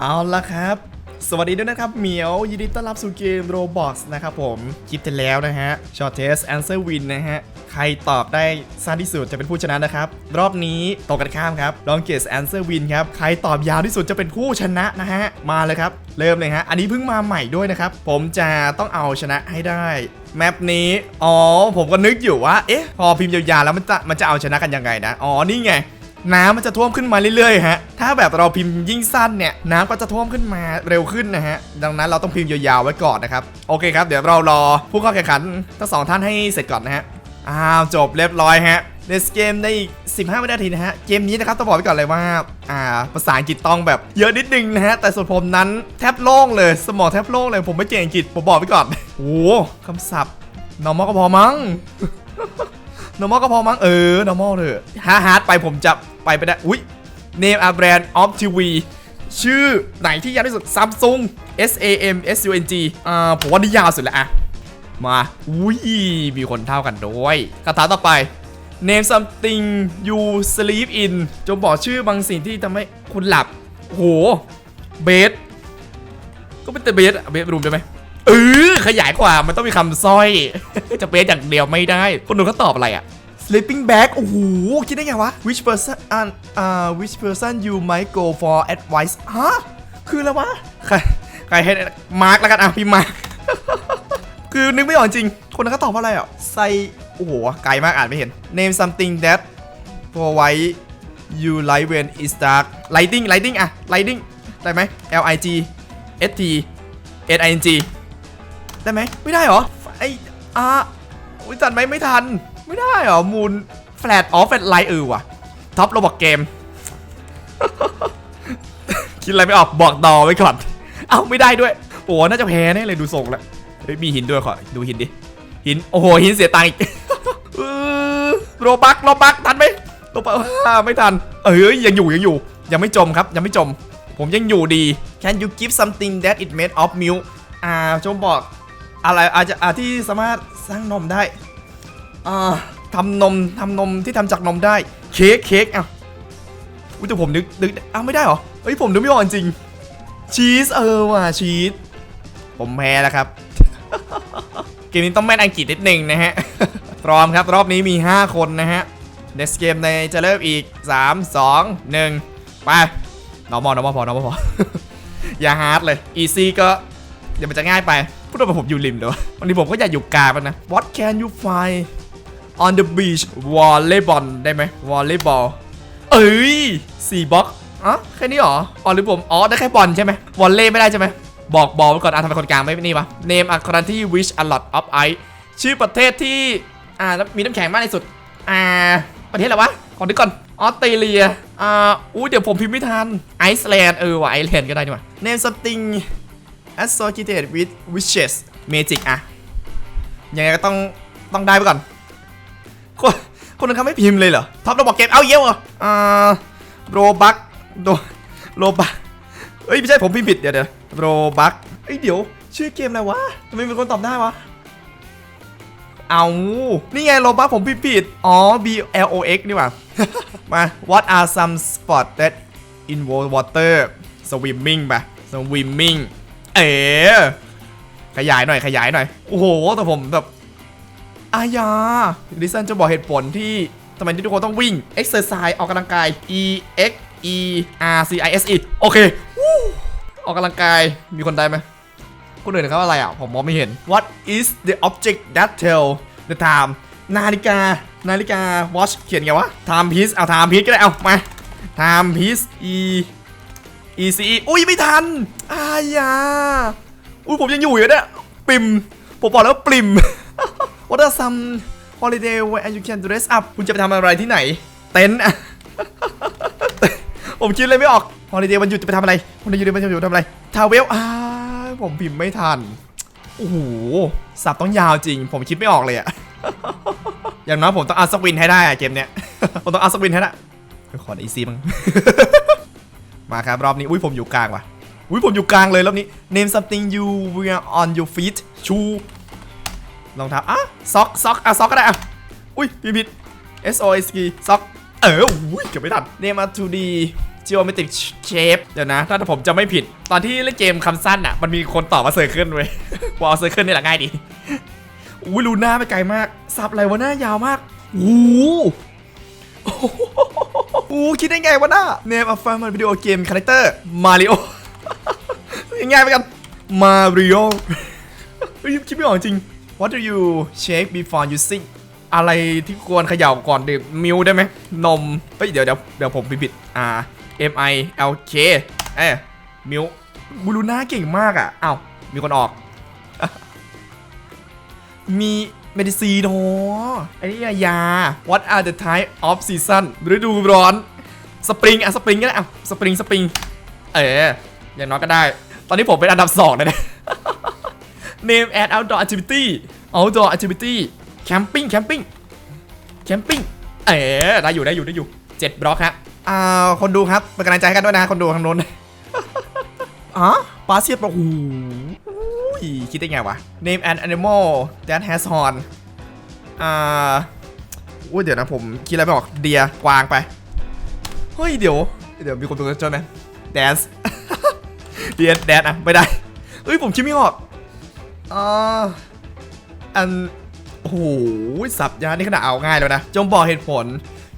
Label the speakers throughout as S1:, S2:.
S1: เอาละครับ สวัสดีด้วยนะครับเหมียวยินดีต้อนรับสู่เกม Roblox นะครับผมคลิปที่แล้วนะฮะ Short Test Answer Win นะฮะ ใครตอบได้สั้นที่สุดจะเป็นผู้ชนะนะครับ รอบนี้ตรงกันข้ามครับ Long Guess Answer Win ครับ ใครตอบยาวที่สุดจะเป็นผู้ชนะนะฮะ มาเลยครับ เริ่มเลยฮะ อันนี้เพิ่งมาใหม่ด้วยนะครับ ผมจะต้องเอาชนะให้ได้แมปนี้ อ๋อ ผมก็นึกอยู่ว่า เอ๊ะ พอพิมพ์ยาวๆแล้วมันจะมันจะเอาชนะกันยังไงนะ อ๋อ นี่ไง น้ำมันจะท่วมขึ้นมาเรื่อยๆฮะถ้าแบบเราพิมพ์ยิ่งสั้นเนี่ยน้ำก็จะท่วมขึ้นมาเร็วขึ้นนะฮะดังนั้นเราต้องพิมพ์ยาวๆไว้ก่อนนะครับโอเคครับเดี๋ยวเรารอผู้เข้าแข่งขันทั้งสองท่านให้เสร็จก่อนนะฮะอ้าวจบเรียบร้อยฮะในเกมในอีก 15 วินาทีนะฮะ เกมนี้นะครับ ต้องบอกไว้ก่อนเลยว่า อ่า ภาษาอังกฤษต้องแบบเยอะนิดนึงนะฮะ แต่ส่วนผมนั้นแทบโล่งเลย สมองแทบโล่งเลย ผมไม่เก่งอังกฤษ ผมบอกไว้ก่อน โอ้โหคำศัพท์ normal ก็พอมั้ง normal ก็พอมั้งเออ normal เถอะฮาร์ดฮาร์ดไปผมจะไปไปได้ อุ้ย name a brand of TV ชื่อไหนที่ยาวที่สุด Samsung S A M S U N G อ่าผมว่านี่ยาวสุดแล้วอะมา อุ้ย มีคนเท่ากันด้วยคำถาต่อไป name something you sleep in จงบอกชื่อบางสิ่งที่ทำให้คุณหลับโหเบสก็เป็นแต่เบสอะเบสรูมได้ไหม เออขยายกว่ามันต้องมีคำสร้อย จะเบสอย่างเดียวไม่ได้คนดูเขาตอบอะไรอะ sleeping bag โอ้โห คิดได้ไงวะ which person อ่า which person you might go for advice ฮะ คืออะไรวะ ใคร ใครให้มาร์กแล้วกันอะพี่มาร์กคือนึกไม่ออกจริง คนนั้นเขาตอบว่าอะไรอะไซโอ้โห ไกลมากอ่านไม่เห็น name something that provide you light when it's dark lighting lighting อะ lighting ได้ไหม L I G S T S I N G ได้ไหมไม่ได้เหรอไออะอุ้ยทันไหมไม่ทัน ไม่ได้เหรอมูลแฟลตอ๋อแฟลตไลท์เออว่ะท็อปโรบอกเกม คิดอะไรไม่ออกบอกดอไว้ก่อน เอ้าไม่ได้ด้วยโอ้น่าจะแพ้แน่เลยดูทรงแล้วเฮ้ยมีหินด้วยขอดูหินดิหินโอ้โหหินเสียตังค์อีกเออโรบักโรบักทันไหมโรบักไม่ทัน เอ้ยยังอยู่ยังอยู่ ยังไม่จมครับ ยังไม่จม ผมยังอยู่ดี Can you give something that it made of milk อ่าจงบอก อะไรอาจจะอาที่สามารถสร้างนมได้อ่าทำนมทำนมที่ทำจากนมได้ เค้กเค้กอะอุ้ยแต่ผมนึกนึกอ้าวไม่ได้เหรอเฮ้ยผมนึกไม่ออกจริง ชีสเออว่ะชีสผมแพ้แล้วครับ เกมนี้ต้องแม่นอังกฤษนิดหนึ่งนะฮะพร้อมครับรอบนี้มี 5 คนนะฮะ next game ในจะเริ่มอีก 3 2 1 ไป normal normal พอ normal พอ อย่าฮาร์ดเลย easy ก็เดี๋ยวมันจะง่ายไป พูดว่าผมอยู่ริมเลยวะวันนี้ผมก็อยากอยู่กลางนะ what can you find on the beach volleyball ได้ไหม volleyball เอ้ยสี่บล็อกอ๋อแค่นี้เหรออ๋อหรือผมอ๋อได้แค่บอลใช่ไหมวอลเล่ไม่ได้ใช่ไหมบอกบอลไว้ก่อนอะทำไมคนกลางไม่นี่วะ name a country which a lot of ice ชื่อประเทศที่อ่ามีน้ำแข็งมากที่สุด อ่า ประเทศอะไรวะขอนึกก่อนออสเตรเลียอ่าอู้เดี๋ยวผมพิมพ์ไม่ทันไอซ์แลนด์เออว่ะไอซ์แลนด์ก็ได้นี่ว่ะ name something associated with wishes magic อะยังไงก็ต้องต้องได้ไปก่อน คนคนนึงเขาไม่พิมพ์เลยเหรอท็อปเราบอกเกมเอาเยี่ยวเหรออ่าโรบักโดโรบักเอ้ยไม่ใช่ผมพิมพ์ผิดเดี๋ยวเดี๋ยวโรบักเอ้ยเดี๋ยวชื่อเกมอะไรวะทำไมมีคนตอบได้วะเอานี่ไงโรบักผมพิมพ์ผิดอ๋อ B L O X นี่หว่ามา What are some sports that involve water swimming ปะ swimming เอ๋ขยายหน่อยขยายหน่อย โอ้โห แต่ผมแบบอายาดิซันจะบอกเหตุผลที่ทำไมที่ทุกคนต้องวิ่ง exercise ออกกำลังกาย e x e r c i s e โอเควู้ออกกำลังกายมีคนได้ไหมคนอื่นเขาอะไรอะ ผมมองไม่เห็น What is the object that tell the time นาฬิกา นาฬิกา watch เขียนไงวะ time piece เอา time piece ก็ได้ เอา มา time piece e e c e อุ้ยไม่ทันอายาอุ้ยผมยังอยู่อยู่เนี่ยปิมผมบอกแล้วปริม What are some holiday where you can dress up คุณจะไปทำอะไรที่ไหน เต็นท์ผมคิดเลยไม่ออก holiday วันหยุดจะไปทำอะไร holiday วันหยุดทำอะไร travel อ่าผมพิมพ์ไม่ทัน โอ้โหสับต้องยาวจริง ผมคิดไม่ออกเลยอะอย่างน้อยผมต้องเอาสวินให้ได้อะเกมเนี้ย ผมต้องเอาสวินให้ได้ขออีซี่บ้ง มาครับรอบนี้อุ้ยผมอยู่กลางว่ะอุ้ยผมอยู่กลางเลยรอบนี้ name something you wear on your feet shoe รองเท้าอะซอกซอกอะซอกก็ได้อะอุ้ยพิมพ์ผิด S O S K ซอกเอออุ้ยเกือบไม่ทัน name a 2D geometric shape เดี๋ยวนะ ถ้าผมจะไม่ผิด ตอนที่เล่นเกมคำสั้นอะ มันมีคนตอบว่าเซอร์เคิลเว้ยว่าเอาเซอร์เคิลนี่แหละง่ายดีอุ้ยลูน่าไปไกลมาก สับอะไรวะหน้ายาวมากโอ้โห อ้คิดได้ไงวะน้า Name of Fun Video Game Character Mario ง่ายไปกัน Mario เฮ้ยคิดไม่ออกจริง What do you shake before using อะไรที่ควรเขย่าก่อนดื่มมิลได้ไหมนมเฮ้ยเดี๋ยวเดี๋ยวเดี๋ยวผมไปบิดอ่า M I L K เอ้มิลบูรูน่าเก่งมากอะอ้าวมีคนออก มี เมดิซีนโอไอ้นี่อะยา What are the type of season ฤดูร้อน สปริงอะสปริงก็ได้อะสปริงสปริง เอออย่างน้อยก็ได้ ตอนนี้ผมเป็นอันดับสองเลยนะ Name and outdoor activity outdoor activity camping camping camping เออได้อยู่ได้อยู่ได้อยู่เจ็ดบล็อกครับอ่าคนดูครับเป็นกำลังใจให้กันด้วยนะคนดูทางโน้นอ๋อปลาเสียบโอ้โห คิดได้ไงวะ Name an animal that has horn อ่าอุ้ยเดี๋ยวนะผมคิดอะไรไม่ออกเดียกวางไป เฮ้ยเดี๋ยว เดี๋ยวมีคนตัวจนไหม dance เดียนแดนอะไม่ได้เฮ้ยผมคิดไม่ออกอ่าอันโอ้โหสับยานี่ขนาดเอาง่ายแล้วนะ จงบอกเหตุผล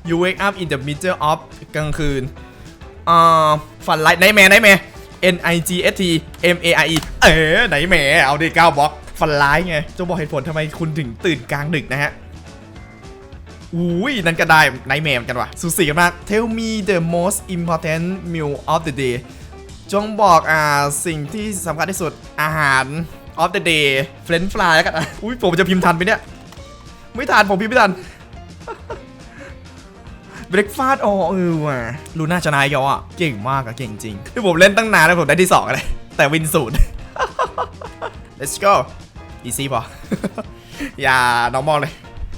S1: you wake up in the middle of กลางคืนอ่าฝันไลท์ไนแมร์ไนแมร์ N I G S T M A R E เออไนแมเอาดิเก้าบล็อกฝันร้ายไงจงบอกเหตุผลทำไมคุณถึงตื่นกลางดึกนะฮะอุ้ยนั่นก็ได้ไนแมเหมือนกันว่ะสูสีกันมาก Tell me the most important meal of the day จงบอกอ่าสิ่งที่สำคัญที่สุดอาหาร of the day เฟรนช์ฟรายแล้วกันอุ้ยผมจะพิมพ์ทันไหมเนี่ย ไม่ทันผมพิมพ์ไม่ทัน เบรกฟาสอ๋อเออว่ะลูน่าชนะยออะเก่งมากอะเก่งจริงที่ผมเล่นตั้งนานแล้วผมได้ที่สองเลยแต่วินศูนย์ let's go easy พอ อย่า normal เลย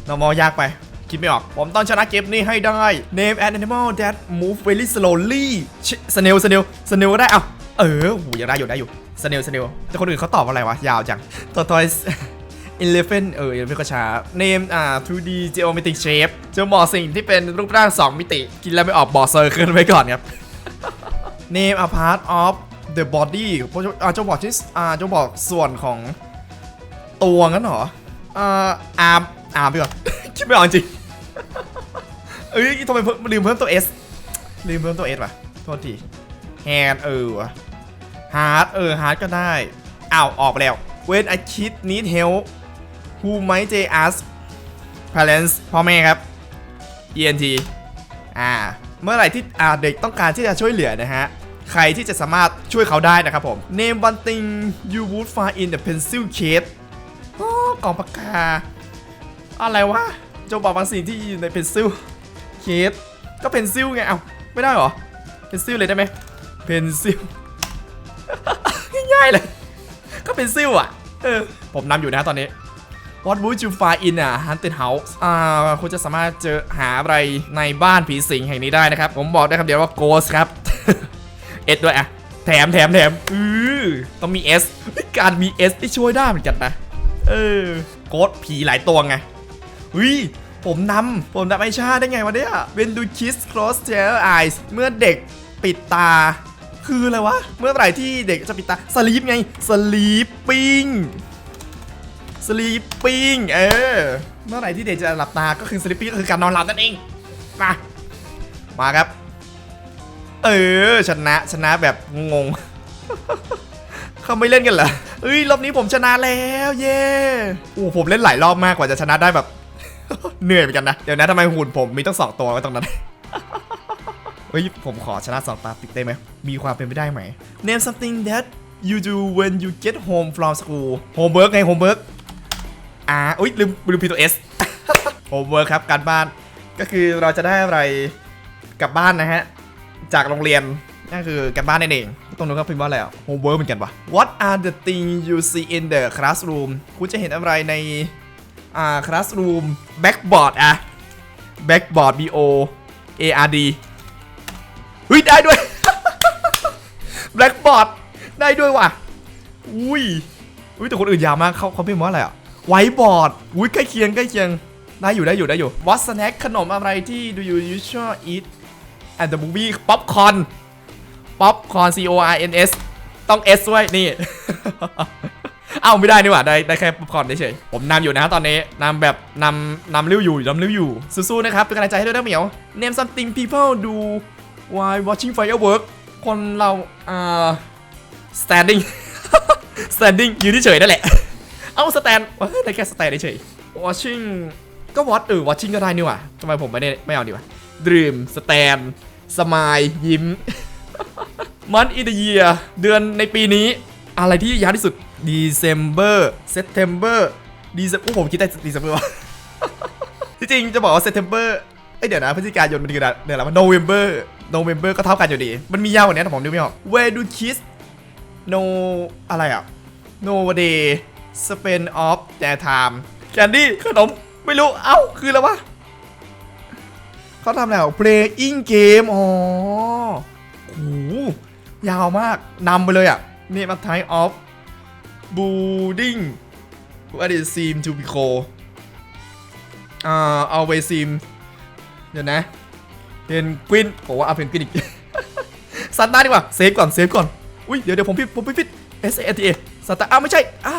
S1: normal ยากไปคิดไม่ออก ผมต้องชนะเกมนี้ให้ได้ name an animal that move very slowly สเนลสเนลสเนลได้เอะเออโหยังได้อยู่ได้อยู่สเนลสเนลแต่คนอื่นเขาตอบอะไรวะ ยาวจังตั วทอย elephant เออ elephant ก็ช้า name อ่า 2D geometric shape จะบอกสิ่งที่เป็นรูปร่าง 2 มิติ กินแล้วไม่ออกบอกเซอร์เคิลไว้ก่อนครับ name a part of the body อ่าจะบอกที่อ่าจะบอกส่วนของตัวงั้นเหรออ่า arm arm ไปก่อน คิดไม่ออกจริง เอ้ยทำไมเพิ่มลืมเพิ่มตัว S ลืมเพิ่มตัว S ว่ะ โทษที hand เออวะ hard เออ hard ก็ได้อ้าวออกไปแล้ว when a kid need help who might they ask parents พ่อแม่ครับ ENT อ่า เมื่อไหร่ที่อ่าเด็กต้องการที่จะช่วยเหลือนะฮะ ใครที่จะสามารถช่วยเขาได้นะครับผม name one thing you would find in the pencil case กล่องปากกา อะไรวะจะบอกบางสิ่งที่อยู่ในเพนซิลเคสก็เพนซิลไง เอ้าไม่ได้หรอ เพนซิลเลยได้ไหมเพนซิลง่ายๆเลย ก็เพนซิลอะ เออ ผมนำอยู่นะตอนนี้ What would you find in a haunted house อ่าคุณจะสามารถเจอหาอะไรในบ้านผีสิงแห่งนี้ได้นะครับ ผมบอกได้คำเดียวว่า ghost ครับ เอสด้วยอะ แถมแถมแถมอือต้องมี S การมี S ที่ช่วยได้เหมือนกันนะ เออ โกดผีหลายตัวไงเฮ้ยผมนำ ผมนำไอชาได้ไงวะเนี่ย When do kids close their eyes เมื่อเด็กปิดตา คืออะไรวะ เมื่อไหร่ที่เด็กจะปิดตา sleep ไง sleeping sleeping เออ เมื่อไหร่ที่เด็กจะหลับตาก็คือ sleeping ก็คือการนอนหลับนั่นเองมามาครับ เออชนะชนะแบบงงเขาไม่เล่นกันเหรอเอ้ยรอบนี้ผมชนะแล้วเย้โอ้ผมเล่นหลายรอบมากกว่าจะชนะได้แบบ เหนื่อยเหมือนกันนะเดี๋ยวนะทำไมหุ่นผมมีตั้งสองตัวไว้ตรงนั้นเฮ้ยผมขอชนะสองตาติดได้ไหมมีความเป็นไปได้ไหม Name something that you do when you get home from school homework ไง homework อ่าอุ้ยลืมลืมพีตัว S homework ครับการบ้านก็คือเราจะได้อะไรกลับบ้านนะฮะ จากโรงเรียนนั่นคือการบ้านนั่นเอง ตรงนู้นก็พิมพ์ว่าอะไรอะ homework เหมือนกันปะ What are the things you see in the classroom คุณจะเห็นอะไรในอ่า classroom backboard อะ backboard B O A R D เฮ้ยได้ด้วย blackboard ได้ด้วยว่ะ อุ้ยอุ้ยแต่คนอื่นยาวมากเขาเขาพิมพ์ว่าอะไรอะ whiteboard อุ้ยใกล้เคียงใกล้เคียง ได้อยู่ได้อยู่ได้อยู่ What snack ขนมอะไรที่ do you usually eat at the movie ป๊อปคอนป๊อปคอน C O R N S ต้อง S ด้วยนี่ เอ้าไม่ได้นี่หว่าได้ได้แค่ป๊อปคอร์นเฉยผมนำอยู่นะตอนนี้นำแบบนำนำริ้วอยู่นำริ้วอยู่สู้ๆนะครับเป็นกำลังใจให้ด้วยนะเหมียว Name something people do while watching firework คนเราอ่า standing standing ยืนเฉยนั่นแหละ เอา stand เอ้ยได้แค่ stand เฉยๆ watching ก็ watch เออ watching ก็ได้นี่ว่าทำไมผมไม่ได้ไม่เอาดีวะ dream stand smile ยิ้ม month in the year เดือนในปีนี้ อะไรที่ยาวที่สุด December September December โอ้ผมคิดได้ December วะที่จริงจะบอกว่า September เอ้ยเดี๋ยวนะพฤศจิกายนมันคือเดือนอะไรวะ November November ก็เท่ากันอยู่ดี มันมียาวกว่านี้แต่ผมนึกไม่ออก Where do kids no อะไรอะ no day spend off their time candy ขนม ไม่รู้ เอ้า คืออะไรวะเขาทำอะไรอะ playing game อ๋อโอ้โหยาวมากนำไปเลยอะ นี่มา type of building what it seem to be cold อ่า always seem เดี๋ยวนะเพนกวินผมว่าเอาเพนกวินอีกซันต้าดีกว่า เซฟก่อน เซฟก่อน อุ้ย เดี๋ยวเดี๋ยวผมพิมพ์ผมพิมพ์ผิด S A T A ซันต้าอ้าวไม่ใช่อ้า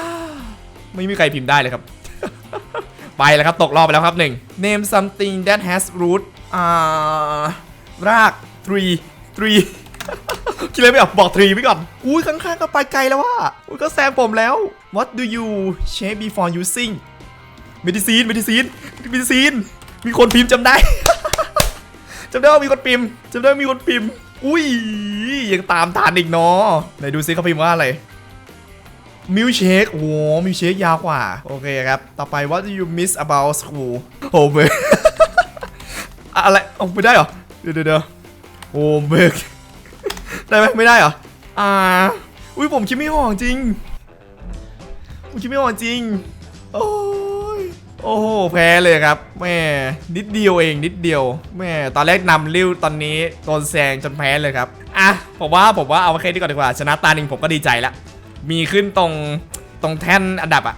S1: ไม่มีใครพิมพ์ได้เลยครับ ไปแล้วครับ ตกรอบไปแล้วครับหนึ่ง name something that has root อ่าราก three three คิดเลยไม่ออกบอก three ไปก่อน อุ้ยข้างๆก็ไปไกลแล้วว่าอุ้ยก็แซงผมแล้ว what do you shake before using medicine medicine medicine มีคนพิมพ์จำได้ จำได้ว่ามีคนพิมพ์จำได้ว่ามีคนพิมพ์ อุ้ยยังตามทันอีกเนาะไหนดูซิเขาพิมพ์ว่าอะไร มิลเชคโอ้โหมิลเชคยาวกว่า โอเคครับ ต่อไป what do you miss about school โฮมเวิร์กอะไรเอาไม่ได้เหรอ เดี๋ยวเดี๋ยวโฮมเวิร์กได้ไหมไม่ได้เหรอ อ่า อุ้ยผมคิดไม่ออกจริง ผมคิดไม่ออกจริง โอ้ยโอ้โห แพ้เลยครับ แม่ นิดเดียวเอง นิดเดียว แม่ ตอนแรกนำริ้ว ตอนนี้โดนแซงจนแพ้เลยครับ อะ ผมว่า ผมว่าเอาแค่นี้ก่อนดีกว่า ชนะตาหนึ่งผมก็ดีใจละ มีขึ้นตรงตรงแท่นอันดับอะ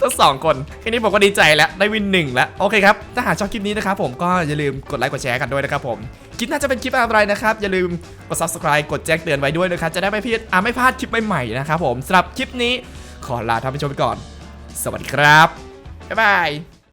S1: ทั้งสองคนแค่นี้ผมก็ดีใจแล้ว ได้วินหนึ่งแล้ว โอเคครับ ถ้าหากชอบคลิปนี้นะครับผมก็อย่าลืมกดไลค์กดแชร์กันด้วยนะครับผม คลิปน่าจะเป็นคลิปอะไรนะครับ อย่าลืมกด subscribe กดแจ้งเตือนไว้ด้วยนะครับ จะได้ไม่พลาดอ่าไม่พลาดคลิปใหม่ๆนะครับผมสำหรับคลิปนี้ขอลาท่านผู้ชมไปก่อน สวัสดีครับบ๊ายบาย